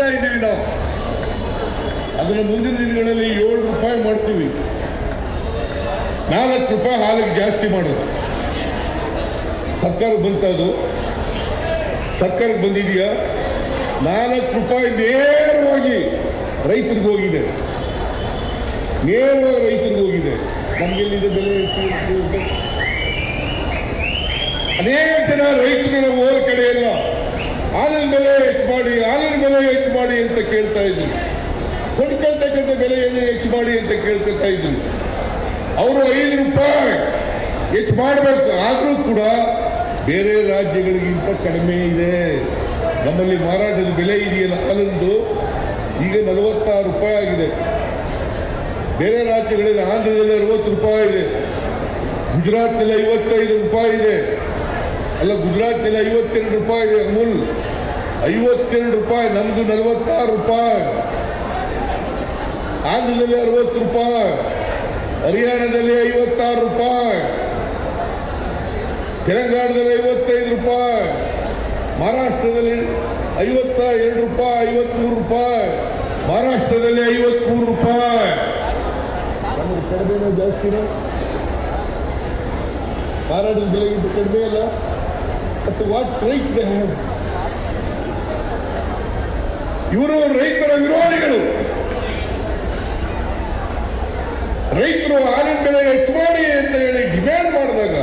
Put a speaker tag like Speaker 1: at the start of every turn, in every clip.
Speaker 1: ಕೊಡ್ತಾ ಇದ್ದೀವಿ ನಾವು. ಅದನ್ನು ಮುಂದಿನ ದಿನಗಳಲ್ಲಿ ಏಳು ರೂಪಾಯಿ ಮಾಡ್ತೀವಿ. ನಾಲ್ಕು ರೂಪಾಯಿ ಹಾಲಿಗೆ ಜಾಸ್ತಿ ಮಾಡೋದು. ಸರ್ಕಾರ ಬಂತದು ಸರ್ಕಾರಕ್ಕೆ ಬಂದಿದೆಯಾ? ನಾಲ್ಕು ರೂಪಾಯಿ ನೇರವಾಗಿ ರೈತರಿಗೆ ಹೋಗಿದೆ. ನೇರವಾಗಿ ರೈತರಿಗೆ ಹೋಗಿದೆ. ನಮಗೆಲ್ಲಿದೆ ಬೆಲೆ. ಅನೇಕ ಜನ ರೈತರು ಹೋದ ಕಡೆ ಎಲ್ಲ ಹಾಲಿನ ಬೆಲೆ ಹೆಚ್ಚು ಮಾಡಿ, ಹಾಲಿನ ಬೆಲೆ ಮಾಡಿ ಅಂತ ಕೇಳ್ತಾ ಇದ್ರು ಕೊಂಡ್ಕೊಳ್ತಕ್ಕಂಥ ಬೆಲೆಯನ್ನು ಹೆಚ್ಚು ಮಾಡಿ ಅಂತ ಕೇಳ್ತಾ ಇದ್ರು ಅವರು ಐದು ರೂಪಾಯಿ ಹೆಚ್ಚು ಮಾಡಬೇಕು. ಆದರೂ ಕೂಡ ಬೇರೆ ರಾಜ್ಯಗಳಿಗಿಂತ ಕಡಿಮೆ ಇದೆ. ನಮ್ಮಲ್ಲಿ ಮಾರಾಟದ ಬೆಲೆ ಇದೆಯಲ್ಲ, ಹಾಲಿಂದು ಈಗ ನಲವತ್ತಾರು ರೂಪಾಯಿ ಆಗಿದೆ. ಬೇರೆ ರಾಜ್ಯಗಳಲ್ಲಿ ಆಂಧ್ರದಲ್ಲಿ ಅರವತ್ತು ರೂಪಾಯಿ ಇದೆ. ಗುಜರಾತ್ನಲ್ಲಿ ಐವತ್ತೈದು ರೂಪಾಯಿ ಇದೆ. ಅಲ್ಲ, ಗುಜರಾತ್ನಲ್ಲಿ ಐವತ್ತೆರಡು ರೂಪಾಯಿ ಇದೆ ಅಮೂಲ್. ಐವತ್ತೆರಡು ರೂಪಾಯಿ ನಮ್ದು ನಲವತ್ತಾರು ರೂಪಾಯಿ. ಆಂಧ್ರದಲ್ಲಿ ಅರವತ್ತು ರೂಪಾಯಿ, ಹರಿಯಾಣದಲ್ಲಿ ಐವತ್ತಾರು ರೂಪಾಯಿ, ತೆಲಂಗಾಣದಲ್ಲಿ ಐವತ್ತೈದು ರೂಪಾಯಿ, ಮಹಾರಾಷ್ಟ್ರದಲ್ಲಿ ಐವತ್ತ ಎರಡು ರೂಪಾಯಿ, ಐವತ್ಮೂರು ರೂಪಾಯಿ, ಮಹಾರಾಷ್ಟ್ರದಲ್ಲಿ ಐವತ್ಮೂರು ರೂಪಾಯಿ. ನಮಗೆ ಕಡಿಮೆ ಜಾಸ್ತಿ ಮಾರಾಟದ ಬೆಲೆಗಿಂತ ಕಡಿಮೆ ಅಲ್ಲ ಮತ್ತು ವಾಟ್ ರೈಟ್ ದೇ ಇವರು ರೈತರ ವಿರೋಧಿಗಳು. ರೈತರು ಹಾಲಿನ ಬೆಲೆ ಹೆಚ್ಚು ಮಾಡಿ ಅಂತ ಹೇಳಿ ಡಿಮ್ಯಾಂಡ್ ಮಾಡಿದಾಗ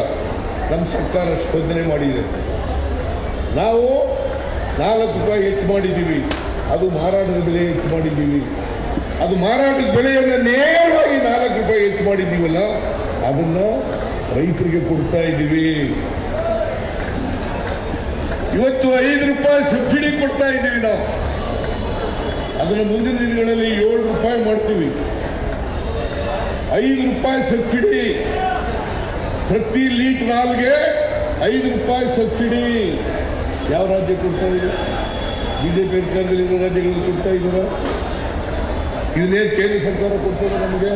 Speaker 1: ನಮ್ಮ ಸರ್ಕಾರ ಸ್ಪಂದನೆ ಮಾಡಿದೆ. ನಾವು ನಾಲ್ಕು ರೂಪಾಯಿ ಹೆಚ್ಚು ಮಾಡಿದ್ದೀವಿ. ಅದು ಮಾರಾಟದ ಬೆಲೆ ಹೆಚ್ಚು ಮಾಡಿದ್ದೀವಿ. ಅದು ಮಾರಾಟದ ಬೆಲೆಯನ್ನು ನೇರವಾಗಿ ನಾಲ್ಕು ರೂಪಾಯಿ ಹೆಚ್ಚು ಮಾಡಿದ್ದೀವಲ್ಲ, ಅದನ್ನು ರೈತರಿಗೆ ಕೊಡ್ತಾ ಇದ್ದೀವಿ. ಇವತ್ತು ಐದು ರೂಪಾಯಿ ಸಬ್ಸಿಡಿ ಕೊಡ್ತಾ ಇದ್ದೀವಿ ನಾವು. ಅದನ್ನು ಮುಂದಿನ ದಿನಗಳಲ್ಲಿ ಏಳು ರೂಪಾಯಿ ಮಾಡ್ತೀವಿ. ಐದು ರೂಪಾಯಿ ಸಬ್ಸಿಡಿ. ಪ್ರತಿ ಲೀಟರ್ ಹಾಲ್ಗೆ ಐದು ರೂಪಾಯಿ ಸಬ್ಸಿಡಿ. ಯಾವ ರಾಜ್ಯ ಕೊಡ್ತಾ ಇದೆ ಬಿಜೆಪಿ ಸರ್ಕಾರದಲ್ಲಿ ಇರೋ ರಾಜ್ಯಗಳಲ್ಲಿ ಕೊಡ್ತಾ ಇದ್ದಾರ ಇದನ್ನೇ ಕೇಂದ್ರ ಸರ್ಕಾರ ಕೊಡ್ತಾರೆ ನಮಗೆ?